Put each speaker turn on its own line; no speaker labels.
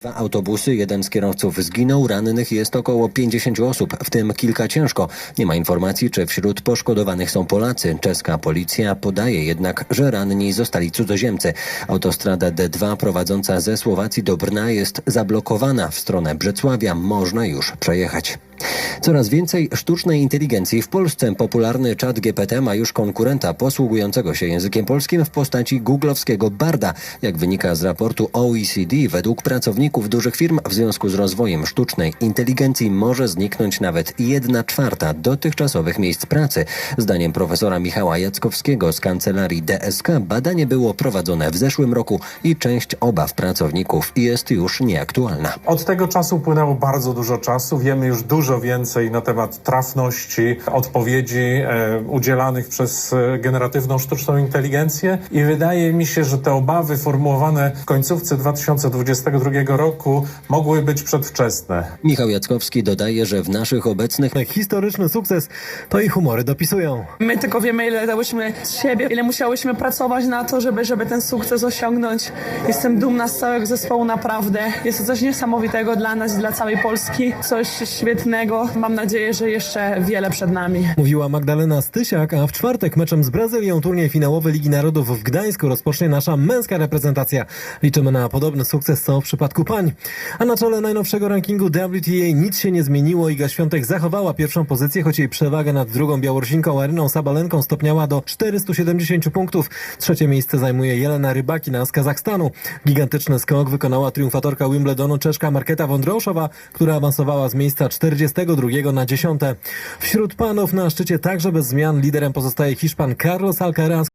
Dwa autobusy, jeden z kierowców zginął, rannych jest około 50 osób, w tym kilka ciężko. Nie ma informacji, czy wśród poszkodowanych są Polacy. Czeska policja podaje jednak, że ranni zostali cudzoziemcy. Autostrada D2 prowadząca ze Słowacji do Brna jest zablokowana. W stronę Brzecławia można już przejechać. Coraz więcej sztucznej inteligencji w Polsce. Popularny czat GPT ma już konkurenta posługującego się językiem polskim w postaci googlowskiego Barda. Jak wynika z raportu OECD, według pracowników dużych firm w związku z rozwojem sztucznej inteligencji może zniknąć nawet jedna czwarta dotychczasowych miejsc pracy. Zdaniem profesora Michała Jackowskiego z kancelarii DSK badanie było prowadzone w zeszłym roku i część obaw pracowników jest już nieaktualna.
Od tego czasu upłynęło bardzo dużo czasu. Wiemy już dużo więcej na temat trafności odpowiedzi e, udzielanych przez e, generatywną sztuczną inteligencję i wydaje mi się, że te obawy formułowane w końcówce 2022 roku mogły być przedwczesne.
Michał Jackowski dodaje, że w naszych obecnych
Historyczny sukces to i humory dopisują.
My tylko wiemy, ile dałyśmy z siebie, ile musiałyśmy pracować na to, żeby, żeby ten sukces osiągnąć. Jestem dumna z całego zespołu, naprawdę. Jest to coś niesamowitego dla nas i dla całej Polski. Coś świetnego. Mam nadzieję, że jeszcze wiele przed nami.
Mówiła Magdalena Stysiak, a w czwartek meczem z Brazylią turniej finałowy Ligi Narodów w Gdańsku rozpocznie nasza męska reprezentacja. Liczymy na podobny sukces co w przypadku pań. A na czele najnowszego rankingu WTA nic się nie zmieniło. Iga Świątek zachowała pierwszą pozycję, choć jej przewaga nad drugą Białorusinką Aryną Sabalenką stopniała do 470 punktów. Trzecie miejsce zajmuje Jelena Rybakina z Kazachstanu. Gigantyczny skok wykonała triumfatorka Wimbledonu Czeszka Marketa Wondroszowa, która awansowała z miejsca 42 na 10. Wśród panów na szczycie także bez zmian liderem pozostaje Hiszpan Carlos Alcaraz,